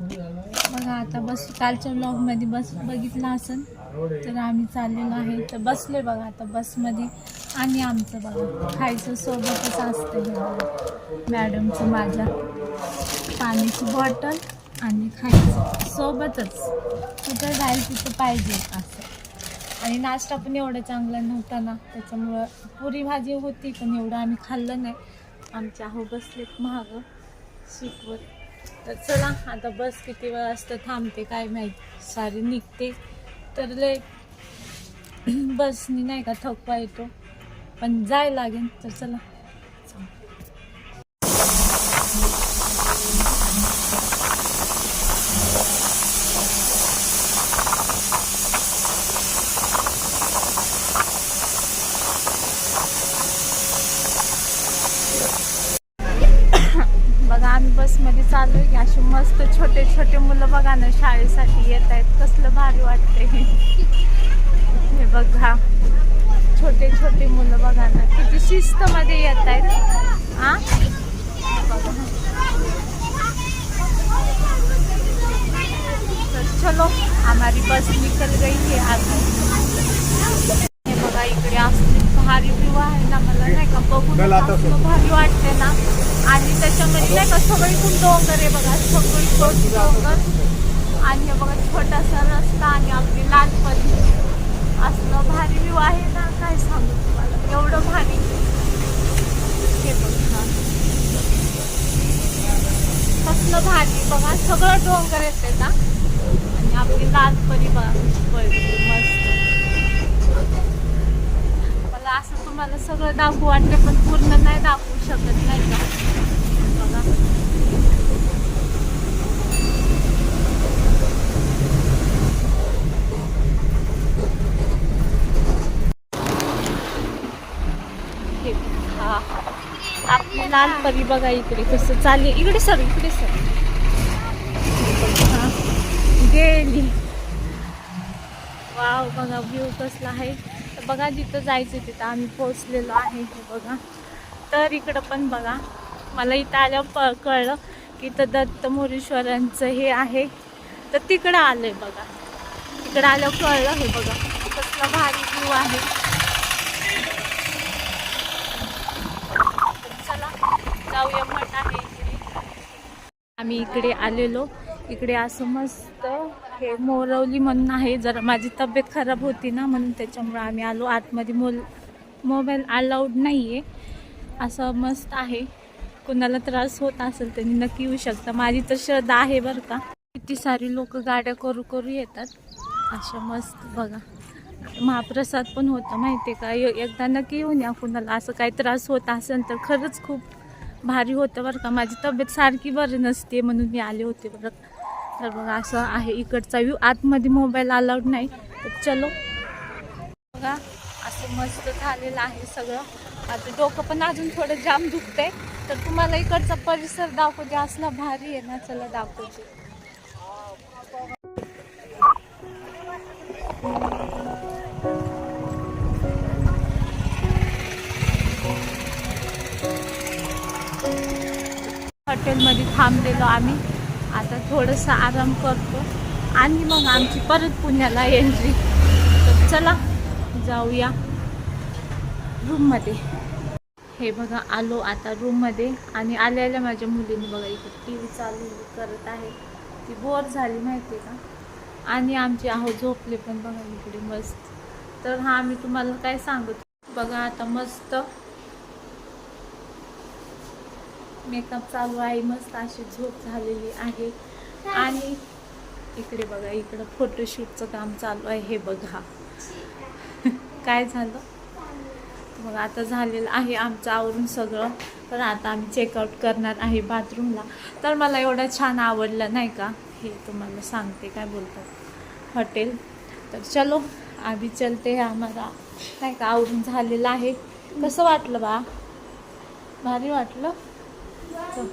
बघा आता बस कालच्या ब्लॉगमध्ये बस बघितलं असेल तर आम्ही चाललेलो आहे तर बसले बघा आता बसमध्ये आणि आमचं बघा. खायचं सोबतच असतं हे बघा. मॅडमचं माझ्या पाण्याची बॉटल आणि खायचं. सोबतच कुठं जाईल तिथं पाहिजे असं. आणि नाश्ता पण एवढा चांगला नव्हता ना त्याच्यामुळं पुरी भाजी होती पण एवढं आम्ही खाल्लं नाही. आमच्या अहो बसलेत महाग शिकवत. तर चला आता बस किती वेळ असतं थांबते काय माहीत. सारी निघते. तर लय बसनी नाही का थकवा येतो. पण जाय लागेल तर चला. बघा ना शाळेसाठी येत आहेत कसलं भारी वाटते हे बघा. छोटे छोटे मुलं बघा ना. किती शिस्तमध्ये येत आहेत हा बघा. तर चलो हमारी बस निकल गई है हे बघा इकडे असले भारी व्ह्यू आहे ना. मला नाही का बघून भारी वाटते ना. आणि त्याच्यामध्ये नाही का सगळीकडून डोंगर आहे बघा. सगळीकडून डोंगर. आणि हे बघा छोटासा रस्ता आणि अगदी लहानपणी असलं भारी व्ह्यू आहे ना काय सांगू तुम्हाला? एवढं भारी. हे बघा कसलं भारी. बघा सगळं डोंगर येते ना. आणि आपली लहानपणी बघा मस्त. मला असं तुम्हाला सगळं दाखवू वाटतं पण पूर्ण नाही दाखवू शकत नाही का बघा हे हा आपली लहानपणी बघा इकडे कसं चालली. इकडे सर इकडे सर. गेली वाव बघा व्ह्यू कसला आहे. तर बघा जिथं जायचं तिथं आम्ही पोचलेलो आहे हे बघा. तर इकडं पण बघा. मला इथं आल्या प कळलं की इथं दत्त मोरेश्वरांचं हे आहे. तर तिकडं आलं आहे बघा. तिकडं आल्यावर कळलं हे बघा. कसला भारी व्ह्यू आहे तर चला जाऊया मठ आहे इकडे आम्ही इकडे आलेलो. इकडे असं मस्त हे मोरवली म्हणून आहे. जरा माझी तब्येत खराब होती ना म्हणून त्याच्यामुळे आम्ही आलो. आतमध्ये मोल मोबाईल अलाउड नाही आहे असं मस्त आहे. कुणाला त्रास होत असेल त्यांनी नक्की येऊ शकता. माझी तर श्रद्धा आहे बरं का. किती सारी लोक गाड्या करू करू येतात. अशा मस्त बघा. महाप्रसाद पण होता माहिती आहे का? एकदा नक्की येऊन या कुणाला. असं काही त्रास होत असेल तर खरंच खूप भारी होतं बरं का. माझी तब्येत सारखी बरी नसते म्हणून मी आले होते बरं तर बघा असं आहे इकडचा व्ह्यू आतमध्ये मोबाईल अलाउड नाही. तर चलो. बघा असं मस्त झालेलं आहे सगळं. आता डोकं पण अजून थोडं जाम दुखतंय. तर तुम्हाला इकडचा परिसर दाखवते असला भारी आहे ना चला दाखवते. हॉटेलमध्ये थांबलेलो आम्ही. आता थोडंसं आराम करतो. आणि मग आमची परत पुण्याला एंट्री तर चला जाऊया रूममध्ये हे बघा आलो आता रूममध्ये आणि आलेल्या माझ्या मुलीने बघा इकडे टी व्ही चालू करत आहे. ती बोर झाली माहिती आहे का? आणि आमचे आहो झोपले पण बघा इकडे मस्त. तर हा मी तुम्हाला काय सांगत बघा आता मस्त मेकअप चालू आहे मस्त अशी झोप झालेली आहे. आणि इकडे बघा इकडं फोटोशूटचं काम चालू आहे हे बघा. काय झालं? मग आता झालेलं आहे आमचं आवरून सगळं. तर आता आम्ही चेकआउट करणार आहे बाथरूमला. तर मला एवढं छान आवडलं नाही का? हे तुम्हाला सांगते काय बोलतात? हॉटेल. तर चलो आम्ही चलते आम्हाला. नाही का आवरून झालेलं आहे. कसं वाटलं बा? भारी वाटलं? चल.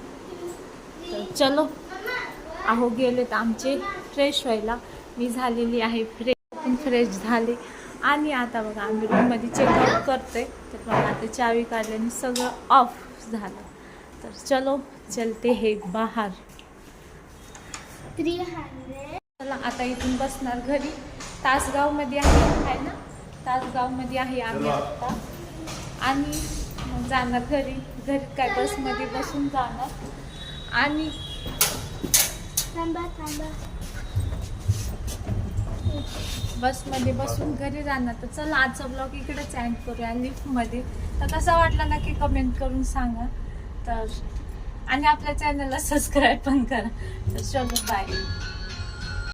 तर चलो. अहो गेलेत आमचे फ्रेश व्हायला. मी झालेली आहे फ्रेश पण फ्रेश झाले. आणि आता बघा आम्ही रूममध्ये चेकआउट करतोय. तर बघा आता चावी काढल्याने सगळं ऑफ झालं. तर चलो चलते हे बाहेर. चला आता इथून बसणार घरी. तासगावमध्ये आहे आहे ना? तासगावमध्ये आहे आम्ही आता. आणि मग जाणार घरी घरी काय बसमध्ये बसून जाणार. आणि बसमध्ये बसून घरी जाणार. तर चला आजचा ब्लॉग इकडेच एंड करूया लिफ्टमध्ये तर कसा वाटला नक्की कमेंट करून सांगा. तर आणि आपल्या चॅनलला सबस्क्राईब पण करा. तर चलो बाय